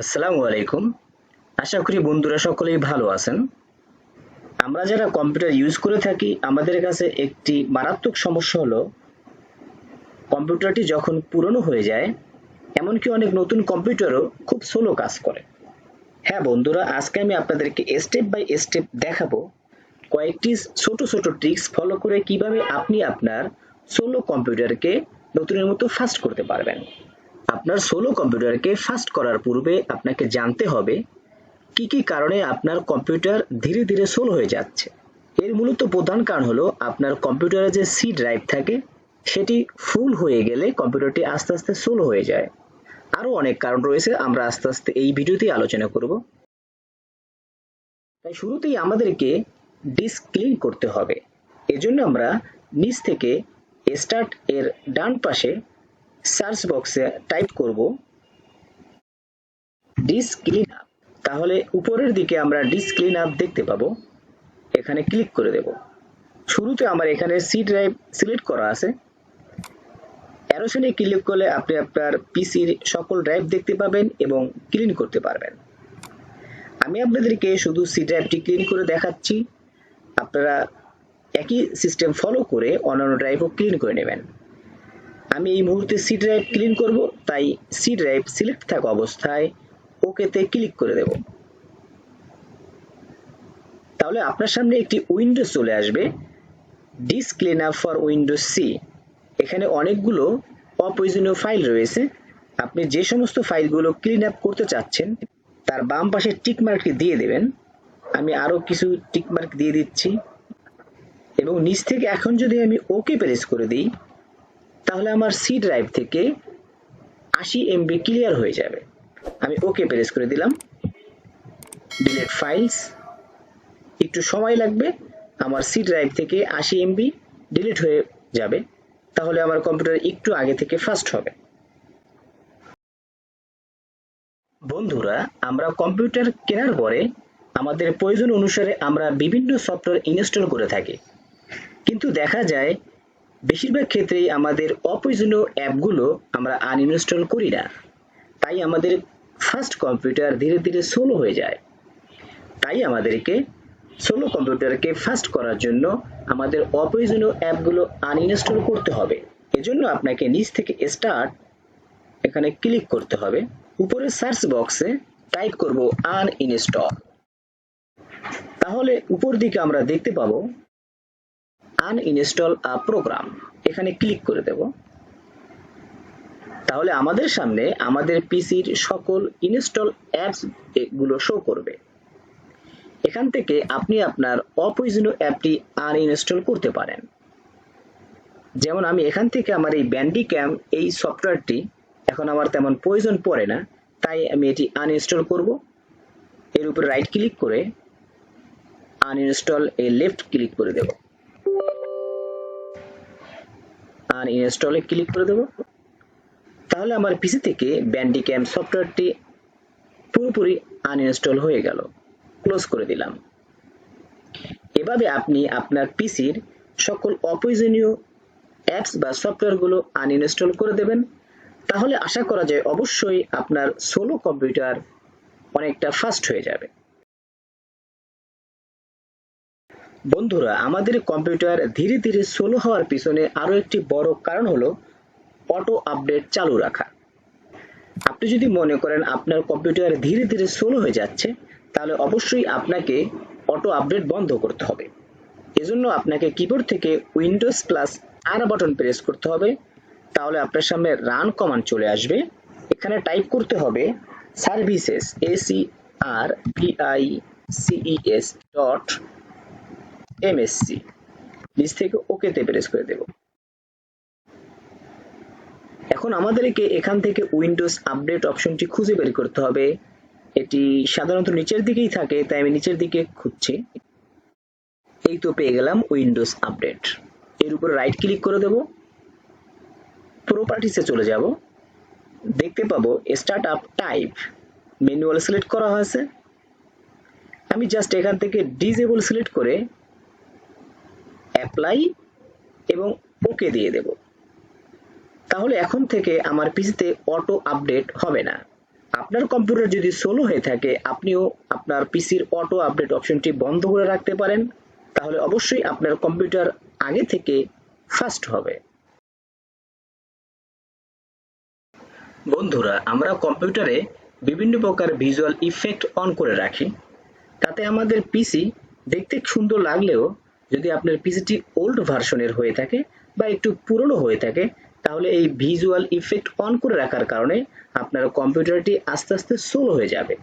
আসসালামু আলাইকুম। আশা করি বন্ধুরা সকলেই ভালো আছেন। আমরা যারা কম্পিউটার ইউজ করে থাকি, আমাদের কাছে একটি মারাত্মক সমস্যা হলো, কম্পিউটারটি যখন পুরনো হয়ে যায়, এমনকি অনেক নতুন কম্পিউটারও খুব স্লো কাজ করে। হ্যাঁ বন্ধুরা, আজকে আমি আপনাদেরকে স্টেপ বাই স্টেপ দেখাবো কয়েকটি ছোট ছোট ট্রিক্স ফলো করে কীভাবে আপনি আপনার সোলো কম্পিউটারকে নতুনের মতো ফাস্ট করতে পারবেন। আপনার সোলো কম্পিউটারকে ফাস্ট করার পূর্বে আপনাকে জানতে হবে কি কি কারণে আপনার কম্পিউটার ধীরে ধীরে স্লো হয়ে যাচ্ছে। এর মূলত প্রধান কারণ হলো আপনার কম্পিউটারে যে সি ড্রাইভ থাকে, সেটি ফুল হয়ে গেলে কম্পিউটারটি আস্তে আস্তে স্লো হয়ে যায়। আরও অনেক কারণ রয়েছে, আমরা আস্তে আস্তে এই ভিডিওতে আলোচনা করব। তাই শুরুতেই আমাদেরকে ডিস্ক ক্লিন করতে হবে। এজন্য আমরা নিচ থেকে স্টার্ট এর ডান পাশে সার্চ বক্সে টাইপ করব ডিস্ক ক্লিন আপ তাহলে উপরের দিকে আমরা ডিস্ক ক্লিন আপ দেখতে পাবো। এখানে ক্লিক করে দেব। শুরুতে আমার এখানে সি ড্রাইভ সিলেক্ট করা আছে। অ্যারোশনে ক্লিক করলে আপনি আপনার পিসির সকল ড্রাইভ দেখতে পাবেন এবং ক্লিন করতে পারবেন। আমি আপনাদেরকে শুধু সি ড্রাইভটি ক্লিন করে দেখাচ্ছি। আপনারা একই সিস্টেম ফলো করে অন্যান্য ড্রাইভও ক্লিন করে নেবেন। আমি এই মুহূর্তে সি ড্রাইভ ক্লিন করব, তাই সি ড্রাইভ সিলেক্ট থাকা অবস্থায় ওকেতে ক্লিক করে দেব। তাহলে আপনার সামনে একটি উইন্ডো চলে আসবে disk clean up for window C এখানে অনেকগুলো অপ্রয়োজনীয় ফাইল রয়েছে। আপনি যে সমস্ত ফাইলগুলো ক্লিন আপ করতে চাচ্ছেন, তার বাম পাশে টিকমার্কটি দিয়ে দেবেন। আমি আরও কিছু টিকমার্ক দিয়ে দিচ্ছি। এবং নিচ থেকে এখন যদি আমি ওকে প্রেস করে দিই তাহলে আমার সি ড্রাইভ থেকে আশি এমবি ক্লিয়ার হয়ে যাবে। আমি ওকে প্রেস করে দিলাম। ডিলেট ফাইলস একটু সময় লাগবে। আমার সি ড্রাইভ থেকে আশি এমবি ডিলিট হয়ে যাবে। তাহলে আমার কম্পিউটার একটু আগে থেকে ফাস্ট হবে। বন্ধুরা, আমরা কম্পিউটার কেনার পরে আমাদের প্রয়োজন অনুসারে আমরা বিভিন্ন সফটওয়্যার ইনস্টল করে থাকি। কিন্তু দেখা যায় বেশিরভাগ ক্ষেত্রেই আমাদের অপ্রয়োজনীয় অ্যাপগুলো আমরা আনইনস্টল করি না। তাই আমাদের ফার্স্ট কম্পিউটার ধীরে ধীরে সোলো হয়ে যায়। তাই আমাদেরকে সোলো কম্পিউটারকে ফাস্ট করার জন্য আমাদের অপ্রয়োজনীয় অ্যাপগুলো আনইনস্টল করতে হবে। এজন্য আপনাকে নিচ থেকে স্টার্ট এখানে ক্লিক করতে হবে। উপরে সার্চ বক্সে টাইপ করব আনইনস্টল তাহলে উপর দিকে আমরা দেখতে পাবো আনইনস্টল আ প্রোগ্রাম এখানে ক্লিক করে দেব। তাহলে আমাদের সামনে আমাদের পিসির সকল ইনস্টল অ্যাপস এগুলো শো করবে। এখান থেকে আপনি আপনার অপ্রয়োজনীয় অ্যাপটি আনইনস্টল করতে পারেন। যেমন আমি এখান থেকে আমার এই ব্যান্ডি ক্যাম এই সফটওয়্যারটি এখন আমার তেমন প্রয়োজন পড়ে না, তাই আমি এটি আনইনস্টল করব। এর উপরে রাইট ক্লিক করে আনইনস্টল এ লেফট ক্লিক করে দেব। আনইনস্টলে ক্লিক করে দেব। তাহলে আমার পিসি থেকে ব্যান্ডি ক্যাম সফটওয়্যারটি পুরোপুরি আনইনস্টল হয়ে গেল। ক্লোজ করে দিলাম। এভাবে আপনি আপনার পিসির সকল অপ্রয়োজনীয় অ্যাপস বা সফটওয়্যারগুলো আনইনস্টল করে দেবেন। তাহলে আশা করা যায় অবশ্যই আপনার সোলো কম্পিউটার অনেকটা ফাস্ট হয়ে যাবে। বন্ধুরা, আমাদের কম্পিউটার ধীরে ধীরে স্লো হওয়ার পিছনে আরও একটি বড় কারণ হলো অটো আপডেট চালু রাখা। আপনি যদি মনে করেন আপনার কম্পিউটার ধীরে ধীরে স্লো হয়ে যাচ্ছে, তাহলে অবশ্যই আপনাকে অটো আপডেট বন্ধ করতে হবে। এজন্য আপনাকে কিবোর্ড থেকে windows plus R button press করতে হবে, তাহলে আপনার সামনে রান কমান্ড চলে আসবে। এখানে টাইপ করতে হবে services S E R P I C E S dot M S C নিচ থেকে ওকেতে প্রেস করে দেব। এখন আমাদেরকে এখান থেকে উইন্ডোজ আপডেট অপশনটি খুঁজে বের করতে হবে। এটি সাধারণত নিচের দিকেই থাকে, তাই আমি নিচের দিকে খুঁজছি। এই তো পেয়ে গেলাম উইন্ডোজ আপডেট এর উপর রাইট ক্লিক করে দেব। প্রপার্টিসে চলে যাব। দেখতে পাবো start up type manual select করা হয়েছে। আমি জাস্ট এখান থেকে ডিজেবল সিলেক্ট করে অ্যাপ্লাই এবং ওকে দিয়ে দেব। তাহলে এখন থেকে আমার পিসিতে অটো আপডেট হবে না। আপনার কম্পিউটার যদি স্লো হয়ে থাকে, আপনিও আপনার পিসির অটো আপডেট অপশনটি বন্ধ করে রাখতে পারেন। তাহলে অবশ্যই আপনার কম্পিউটার আগে থেকে ফাস্ট হবে। বন্ধুরা, আমরা কম্পিউটারে বিভিন্ন প্রকার ভিজুয়াল ইফেক্ট অন করে রাখি। তাতে আমাদের পিসি দেখতে সুন্দর লাগলেও যদি আপনার পিসিটি ওল্ড ভার্সনের হয়ে থাকে বা একটু পুরনো হয়ে থাকে, তাহলে এই ভিজুয়াল ইফেক্ট অন করে রাখার কারণে আপনার কম্পিউটারটি আস্তে আস্তে সোল হয়ে যাবে।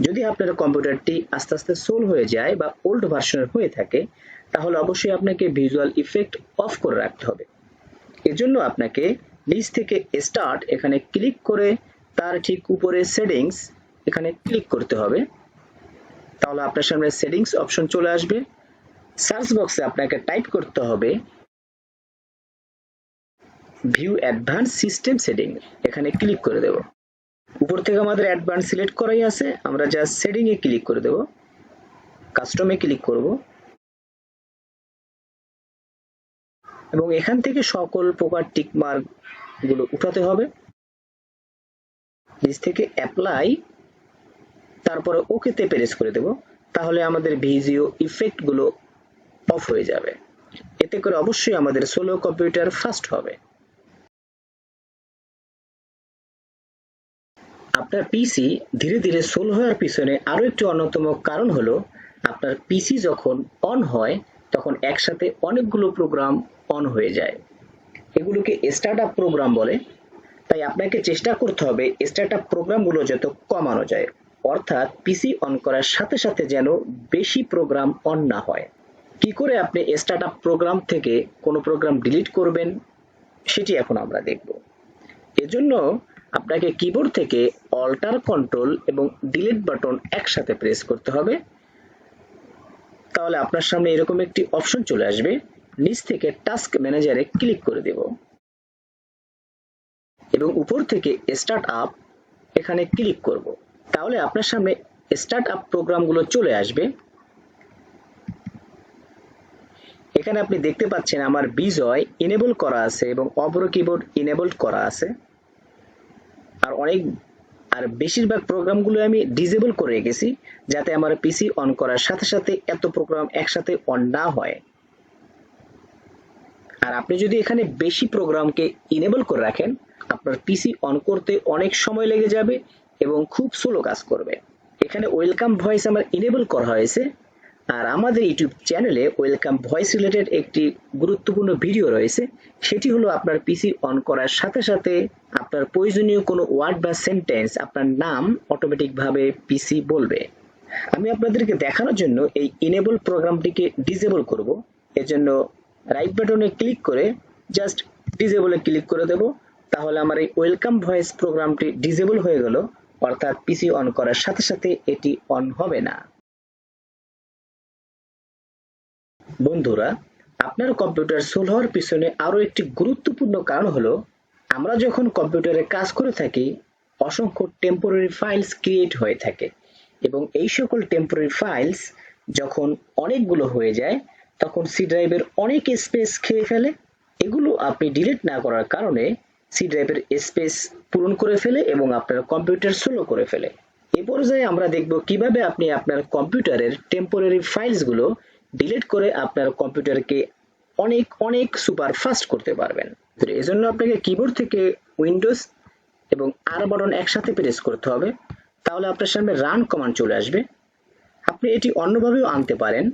যদি আপনার কম্পিউটারটি আস্তে আস্তে সোল হয়ে যায় বা ওল্ড ভার্সনের হয়ে থাকে, তাহলে অবশ্যই আপনাকে ভিজুয়াল ইফেক্ট অফ করে রাখতে হবে। এজন্য আপনাকে নিচ থেকে স্টার্ট এখানে ক্লিক করে তার ঠিক উপরে সেটিংস এখানে ক্লিক করতে হবে। তাহলে আপনার সামনে সেটিংস অপশন চলে আসবে। সার্চ বক্সে আপনাকে টাইপ করতে হবে ভিউ অ্যাডভান্স সিস্টেম সেটিং এখানে ক্লিক করে দেব। উপর থেকে আমাদের অ্যাডভান্স সিলেক্ট করাই আছে। আমরা জাস্ট সেটিং এ ক্লিক করে দেব। কাস্টমে ক্লিক করব। এবং এখান থেকে সকল প্রকার টিকগুলো উঠাতে হবে। নিচ থেকে অ্যাপ্লাই তারপরে ওকে তে প্রেস করে দেব। তাহলে আমাদের ভিজিও ইফেক্টগুলো অফ হয়ে যাবে। এতে করে অবশ্যই আমাদের সোলো কম্পিউটার ফাস্ট হবে। আপনার পিসি ধীরে ধীরে সোল হওয়ার পিছনে আরও একটি অন্যতম কারণ হলো, আপনার পিসি যখন অন হয়, তখন একসাথে অনেকগুলো প্রোগ্রাম অন হয়ে যায়। এগুলোকে স্টার্ট আপ প্রোগ্রাম বলে। তাই আপনাকে চেষ্টা করতে হবে স্টার্ট আপ প্রোগ্রামগুলো যত কমানো যায়। অর্থাৎ পিসি অন করার সাথে সাথে যেন বেশি প্রোগ্রাম অন না হয়। কি করে আপনি স্টার্ট আপ প্রোগ্রাম থেকে কোনো প্রোগ্রাম ডিলিট করবেন, সেটি এখন আমরা দেখব। এজন্য আপনাকে কিবোর্ড থেকে অল্টার কন্ট্রোল এবং ডিলিট বাটন একসাথে প্রেস করতে হবে। তাহলে আপনার সামনে এরকম একটি অপশন চলে আসবে। নিচ থেকে টাস্ক ম্যানেজারে ক্লিক করে দেব। এবং উপর থেকে স্টার্ট আপ এখানে ক্লিক করব। তাহলে আপনার সামনে স্টার্ট আপ প্রোগ্রামগুলো চলে আসবে। এখানে আপনি দেখতে পাচ্ছেন আমার বিজয় ইনেবল করা আছে এবং অপর কিবোর্ড ইনেবলড করা আছে। আর অনেক, আর বেশিরভাগ প্রোগ্রামগুলো আমি ডিজেবল করে রেখেছি, যাতে আমার পিসি অন করার সাথে সাথে এত প্রোগ্রাম একসাথে অন না হয়। আর আপনি যদি এখানে বেশি প্রোগ্রামকে ইনেবল করে রাখেন, আপনার পিসি অন করতে অনেক সময় লেগে যাবে এবং খুব স্লো কাজ করবে। এখানে ওয়েলকাম ভয়েস আমার ইনেবল করা হয়েছে। আর আমাদের ইউটিউব চ্যানেলে ওয়েলকাম ভয়েস রিলেটেড একটি গুরুত্বপূর্ণ ভিডিও রয়েছে। সেটি হলো আপনার পিসি অন করার সাথে সাথে আপনার প্রয়োজনীয় কোনো ওয়ার্ড বা সেন্টেন্স আপনার নাম অটোমেটিকভাবে পিসি বলবে। আমি আপনাদেরকে দেখানোর জন্য এই ইনেবল প্রোগ্রামটিকে ডিসেবল করব। এজন্য রাইট বাটনে ক্লিক করে জাস্ট ডিসেবলে ক্লিক করে দেব। তাহলে আমার এই ওয়েলকাম ভয়েস প্রোগ্রামটি ডিসেবল হয়ে গেল। অর্থাৎ পিসি অন করার সাথে সাথে এটি অন হবে না। বন্ধুরা, আপনার কম্পিউটার সোল হওয়ার পিছনে আরও একটি গুরুত্বপূর্ণ কারণ হলো, আমরা যখন কম্পিউটারে কাজ করে থাকি, অসংখ্য টেম্পোরারি ফাইলস ক্রিয়েট হয়ে থাকে। এবং এই সকল টেম্পোরারি ফাইলস যখন অনেকগুলো হয়ে যায়, তখন সি ড্রাইভের অনেক স্পেস খেয়ে ফেলে। এগুলো আপনি ডিলিট না করার কারণে সি ড্রাইভের স্পেস পূরণ করে ফেলে এবং আপনার কম্পিউটার স্লো করে ফেলে। এ পর্যায়ে আমরা দেখব কীভাবে আপনি আপনার কম্পিউটারের টেম্পোরারি ফাইলসগুলো ডিলিট করে আপনার কম্পিউটারকে অনেক অনেক সুপার ফাস্ট করতে পারবেন। তো এজন্য আপনাকে কিবোর্ড থেকে উইন্ডোজ এবং আর বাটন একসাথে প্রেস করতে হবে। তাহলে আপনার সামনে রান কমান্ড চলে আসবে। আপনি এটি অন্যভাবেও আনতে পারেন।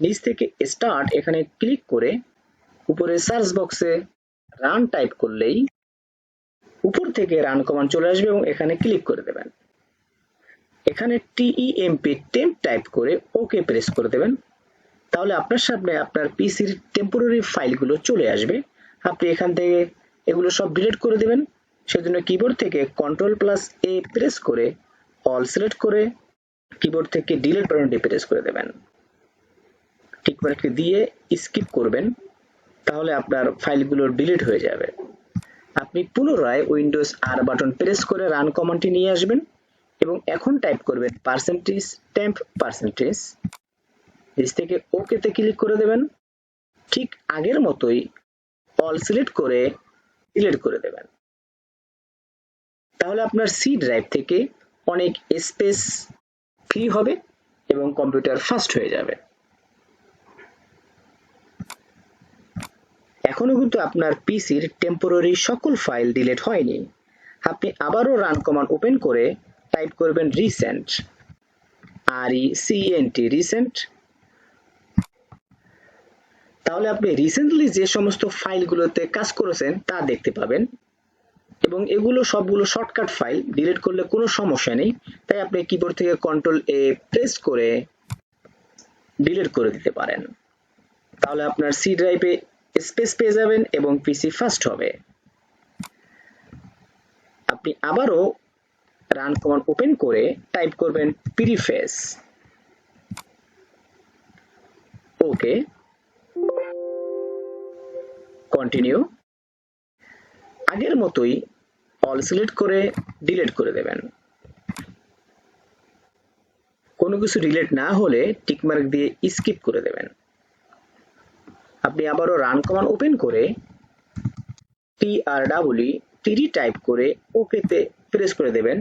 নিচ থেকে স্টার্ট এখানে ক্লিক করে উপরে সার্চ বক্সে রান টাইপ করলেই উপর থেকে রান কমান্ড চলে আসবে এবং এখানে ক্লিক করে দেবেন। এখানে টিইএমপি টেম্প টাইপ করে ওকে প্রেস করে দেবেন। তাহলে আপনার সামনে আপনার পিসির টেম্পোরারি ফাইলগুলো চলে আসবে। আপনি এখান থেকে এগুলো সব ডিলিট করে দেবেন। সেজন্য কিবোর্ড থেকে কন্ট্রোল প্লাস এ প্রেস করে অল সিলেক্ট করে কিবোর্ড থেকে ডিলিট বাটনটি প্রেস করে দেবেন। ঠিক মার্কটি দিয়ে স্কিপ করবেন, তাহলে আপনার ফাইলগুলো ডিলিট হয়ে যাবে। আপনি পুনরায় উইন্ডোজ আর বাটন প্রেস করে রান কমান্ডটি নিয়ে আসবেন এবং এখন টাইপ করবেন পার্সেন্টেজ টেম্প পার্সেন্টেজ নিচ থেকে ওকে তে ক্লিক করে দেবেন। ঠিক আগের মতোই অল সিলেক্ট করে ডিলিট করে দেবেন। তাহলে আপনার সি ড্রাইভ থেকে অনেক স্পেস ফ্রি হবে এবং কম্পিউটার ফাস্ট হয়ে যাবে। এখনও কিন্তু আপনার পিসির টেম্পোরারি সকল ফাইল ডিলিট হয়নি। আপনি আবারও রান কমান্ড ওপেন করে টাইপ করবেন recent R E C N T recent তাহলে আপনি রিসেন্টলি যে সমস্ত ফাইলগুলোতে কাজ করেছেন, তা দেখতে পাবেন। এবং এগুলো সবগুলো শর্টকাট ফাইল ডিলিট করলে কোনো সমস্যা নেই। তাই আপনি কিবোর্ড থেকে কন্ট্রোল এ প্রেস করে ডিলিট করে দিতে পারেন। তাহলে আপনার সি ড্রাইভে স্পেস পেয়ে যাবেন এবং পিসি ফাস্ট হবে। আপনি আবারও রান কমান্ড ওপেন করে টাইপ করবেন প্রিফেস ওকে কন্টিনিউ আগের মতোই অল সিলেক্ট করে ডিলিট করে দেবেন। কোনো কিছু ডিলিট না হলে টিকমার্ক দিয়ে স্কিপ করে দেবেন। আপনি আবারও রান কমান্ড ওপেন করে টি আর ডাবলি টিডি টাইপ করে ওকেতে প্রেস করে দেবেন।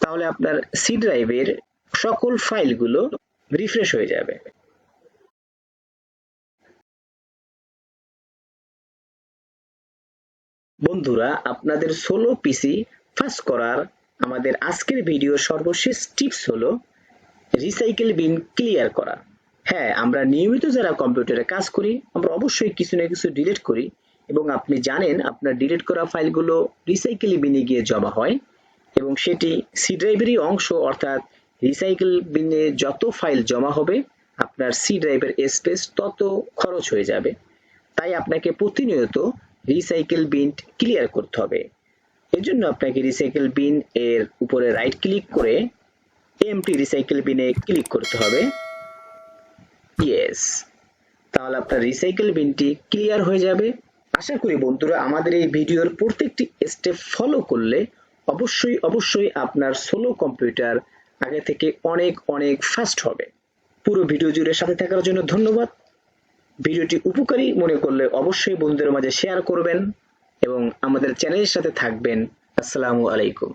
তাহলে আপনার সি ড্রাইভের সকল ফাইলগুলো রিফ্রেশ হয়ে যাবে। বন্ধুরা, আপনাদের সোলো পিসি ফাস্ট করার আমাদের আজকের ভিডিওর সর্বশেষ টিপস হলো রিসাইকেল বিন ক্লিয়ার করা। হ্যাঁ আমরা নিয়মিত যারা কম্পিউটারে কাজ করি, আমরা অবশ্যই কিছু না কিছু ডিলিট করি এবং আপনি জানেন আপনার ডিলিট করা ফাইলগুলো রিসাইকেল বিনে গিয়ে জমা হয় এবং সেটি সি ড্রাইভেরই অংশ, অর্থাৎ রিসাইকেল বিনে যত ফাইল জমা হবে, আপনার সি ড্রাইভের স্পেস তত খরচ হয়ে যাবে। তাই আপনাকে প্রতিনিয়ত রিসাইকেল বিন ক্লিয়ার করতে হবে। এজন্য আপনাকে রিসাইকেল বিন এর উপরে রাইট ক্লিক করে এমটি রিসাইকেল বিনে ক্লিক করতে হবে। ইয়েস তাহলে আপনার রিসাইকেল বিনটি ক্লিয়ার হয়ে যাবে। আশা করি বন্ধুরা আমাদের এই ভিডিওর প্রত্যেকটি স্টেপ ফলো করলে অবশ্যই অবশ্যই আপনার সোলো কম্পিউটার আগে থেকে অনেক অনেক ফাস্ট হবে। পুরো ভিডিও জুড়ে সাথে থাকার জন্য ধন্যবাদ। ভিডিওটি উপকারী মনে করলে অবশ্যই বন্ধুদের মাঝে শেয়ার করবেন এবং আমাদের চ্যানেলের সাথে থাকবেন। আসসালামু আলাইকুম।